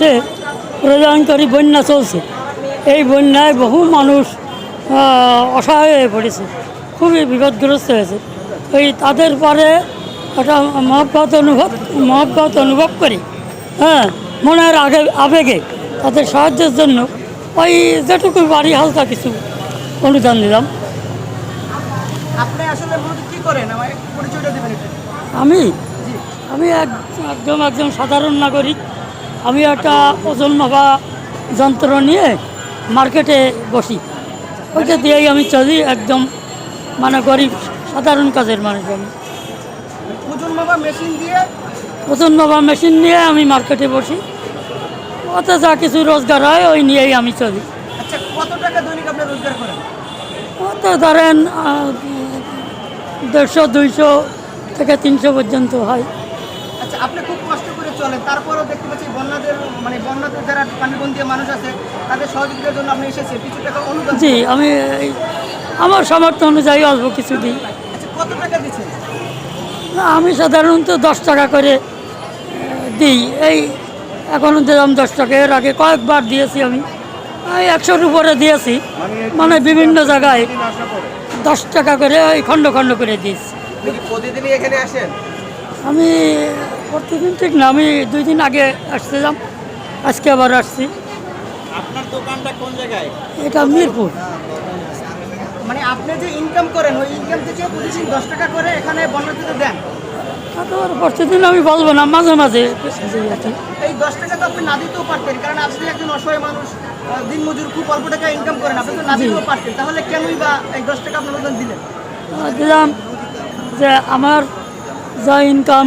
দেশে প্রলয়ঙ্করী বন্যা চলছে। এই বন্যায় বহু মানুষ অসহায় হয়ে পড়েছে খুবই বিপদগ্রস্ত হয়েছে। ওই তাদের পরে একটা মহব্বত অনুভব মহব্বত অনুভব করি। হ্যাঁ মনের আগে আবেগে তাদের সাহায্যের জন্য ওই যেটুকু বাড়ি হালকা কিছু অনুদান দিলাম। আমি? আমি এক একদম একজন সাধারণ নাগরিক। আমি একটা ওজন মাপা যন্ত্র নিয়ে মার্কেটে বসি। ওইটা দিয়েই আমি চলি একদম মানে গরিব সাধারণ কাজের মানুষ আমি। ওজন মাপা মেশিন দিয়ে? ওজন মাপা মেশিন নিয়ে আমি মার্কেটে বসি। ওতে যা কিছু রোজগার হয় ওই নিয়েই আমি চলি। আচ্ছা কত টাকা দৈনিক আপনি রোজগার করেন? ওতে ধরেন দেড়শো দুইশো থেকে তিনশো পর্যন্ত হয়। আচ্ছা আপনি খুব কষ্ট চলেন। তারপরেও দেখতে পাচ্ছি বন্যাদের মানে বন্যাতে যারা পানিবন্দী মানুষ আছে তাদের সহযোগিতার জন্য আপনি এসেছেন। কিছু টাকা অনুদান জি আমি এই- আমার সামর্থ্য অনুযায়ী অল্প কিছু দিই। আচ্ছা কত টাকা দিচ্ছেন? না, আমি সাধারণত দশ টাকা করে দিই। এই এখনও দিলাম দশ টাকা। এর আগে কয়েকবার দিয়েছি আমি। এই একশোর উপরে দিয়েছি। মানে বিভিন্ন জায়গায় দশ টাকা করে ওই খণ্ড খণ্ড করে দিয়েছি। প্রতিদিনই এখানে আসেন? আমি প্রতিদিন ঠিক না আমি দুই দিন আগে আসছিলাম আজকে আবার আসছি। আপনার দোকানটা কোন জায়গায়? এটা মিরপুর। মানে আপনি যে ইনকাম করেন ওই ইনকাম থেকে প্রতিদিন দশ টাকা করে এখানে বন্যাতে দেন। তারপর প্রতিদিন আমি বলব না মাঝে মাঝে। এই দশ টাকা তো আপনি না দিতেও পারতেন কারণ আপনি একজন অসহায় মানুষ আহ, দিনমজুর খুব অল্প টাকা ইনকাম করেন আপনি তো না দিতেও পারতেন। তাহলে কেনই বা এই দশ টাকা আপনার দিলেন? দিলাম যে আমার যা ইনকাম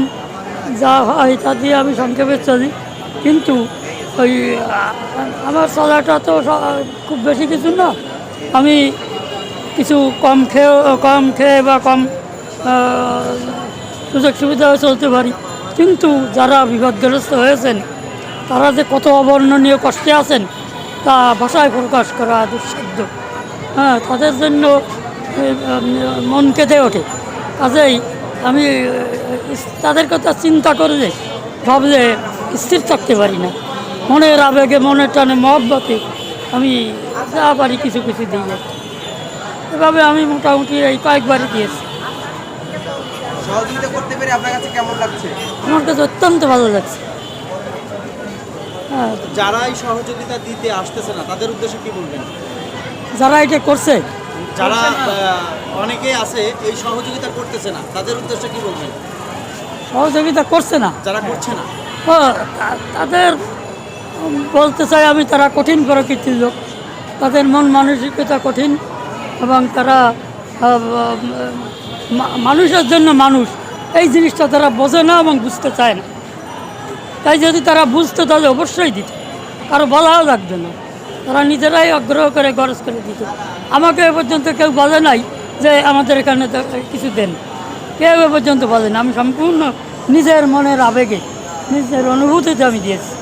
যা হয় তা দিয়ে আমি সংক্ষেপে চলি। কিন্তু ওই, আমার চলাটা তো খুব বেশি কিছু না। আমি কিছু কম খেয়ে কম খেয়ে বা কম সুযোগ সুবিধাও চলতে পারি। কিন্তু যারা বিপদগ্রস্ত হয়েছেন, তারা যে কত অবর্ণনীয় কষ্টে আছেন, তা ভাষায় প্রকাশ করা দুঃসাধ্য। হ্যাঁ তাদের জন্য মন কেঁদে ওঠে। কাজেই আমি তাদের কথা চিন্তা করলে ভাবলে স্থির থাকতে পারি না। মনের আবেগে মনের টানে মহব্বতে আমি যা পারি কিছু কিছু দিই এভাবে আমি মোটামুটি এই কয়েকবারই দিয়েছি। সহযোগিতা করতে পেরে আপনার কাছে কেমন লাগছে? আমার কাছে অত্যন্ত ভালো লাগছে। হ্যাঁ। যারা এই সহযোগিতা দিতে আসতেছে না তাদের উদ্দেশ্যে কি বলবেন? যারা এটা করছে যারা অনেকে আছে এই সহযোগিতা করতেছে না। তাদের উদ্দেশ্যে কি বলবেন? সহযোগিতা করছে না। যারা করছে না। তাদের বলতে চাই আমি তারা কঠিন প্রকৃতির লোক। তাদের মন মানসিকতা কঠিন এবং তারা মানুষের জন্য মানুষ। এই জিনিসটা তারা বোঝে না এবং বুঝতে চায় না। তাই যদি তারা বুঝতো তাহলে অবশ্যই দিত। কারও বলাও লাগবে না। তারা নিজেরাই আগ্রহ করে গরজ করে দিত। আমাকে এ পর্যন্ত কেউ বলে নাই যে আমাদের এখানে কিছু দেন। কেউ এ পর্যন্ত বলে না আমি সম্পূর্ণ নিজের মনের আবেগে নিজের অনুভূতিতে আমি দিয়েছি।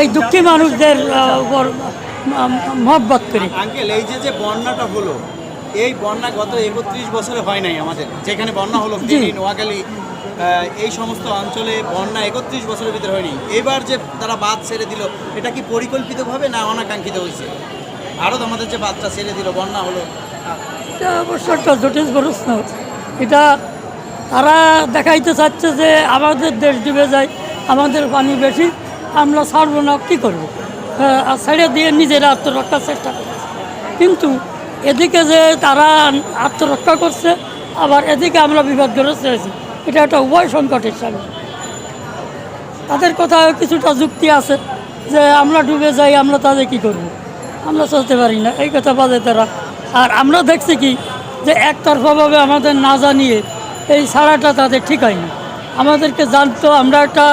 এই দুঃখী মানুষদের উপর মহব্বত করি। আঙ্কেল এই যে যে বন্যাটা হলো এই বন্যা গত একত্রিশ বছরে হয় নাই আমাদের। যেখানে বন্যা হলো নোয়াখালী এই সমস্ত অঞ্চলে বন্যা একত্রিশ বছরের ভিতরে হয়নি। এবার যে তারা বাদ ছেড়ে দিল এটা কি পরিকল্পিতভাবে না অনাকাঙ্ক্ষিত হয়েছে? ভারত আমাদের যে বাদটা ছেড়ে দিল, বন্যা হলো। এটা অবশ্য একটা জটিল প্রশ্ন। এটা তারা দেখাইতে চাচ্ছে যে আমাদের দেশ ডুবে যায়, আমাদের পানি বেশি, আমরা ছাড়বো না, কী করব? ছেড়ে দিয়ে নিজেরা আত্মরক্ষার চেষ্টা করছে। কিন্তু এদিকে যে তারা আত্মরক্ষা করছে, আবার এদিকে আমরা বিপদগ্রস্ত হয়েছি, এটা একটা উভয় সংকটের সামনে তাদের কথায় কিছুটা যুক্তি আছে যে আমরা ডুবে যাই, আমরা তাদের কি করব। আমরা চলতে পারি না। এই কথা বাজে তারা। আর আমরা দেখছি কি যে একতরফাভাবে আমাদের না জানিয়ে এই ছাড়াটা তাদের ঠিক হয়নি। আমাদেরকে জানতো আমরা একটা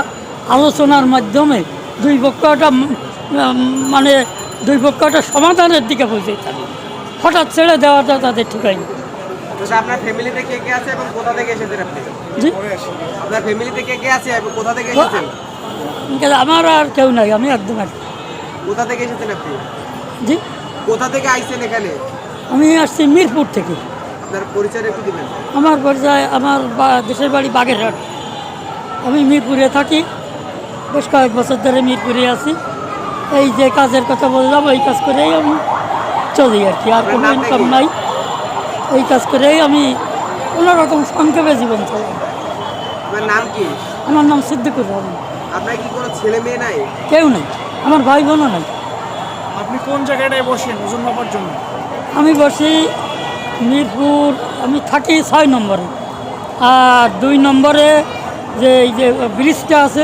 আলোচনার মাধ্যমে দুই পক্ষটা মানে দুই পক্ষটা সমাধানের দিকে পৌঁছে থাকি হঠাৎ ছেড়ে দেওয়াটা তাদের ঠিক হয়নি। আমার আর কেউ নাই আমি একদম। কোথা থেকে এসেছেন আপনি? জি। কোথা থেকে আইছেন এখানে? আমি আসছি মিরপুর থেকে। আপনার পরিচয় একটু দিবেন। আমার পরিচয় আমার বা- দেশের বাড়ি বাগেরহাট। আমি মিরপুরে থাকি। বেশ কয়েক বছর ধরে মিরপুরে আছি। এই যে কাজের কথা বললাম এই কাজ করেই আমি চলি আর কি। আর কোনো ইনকাম নাই। এই কাজ করেই আমি কোনো রকম সংক্ষেপে জীবন চালাই আপনার নাম কি? আমার নাম সিদ্দিকুর রহমান। আপনার কি কোনো ছেলে মেয়ে নাই? কেউ নেই। আমার ভাই বোনও নাই। আপনি কোন জায়গাটায় বসেন ওজন মাপার জন্য? আমি বসি মিরপুর আমি থাকি ছয় নম্বরে। আর দুই নম্বরে যে এই যে ব্রিজটা আছে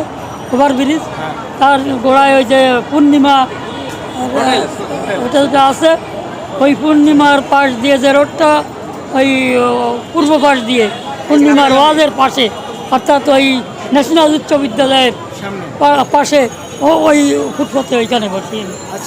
ওভার ব্রিজ তার গোড়ায় ওই যে পূর্ণিমা ওটা যেটা আছে ওই পূর্ণিমার পাশ দিয়ে যে রোডটা ওই পূর্ব পাশ দিয়ে পূর্ণিমার ওয়াজের পাশে অর্থাৎ ওই ন্যাশনাল উচ্চ বিদ্যালয়ের পা- পাশে ও ওই ফুটপাতে ওইখানে বসি আচ্ছা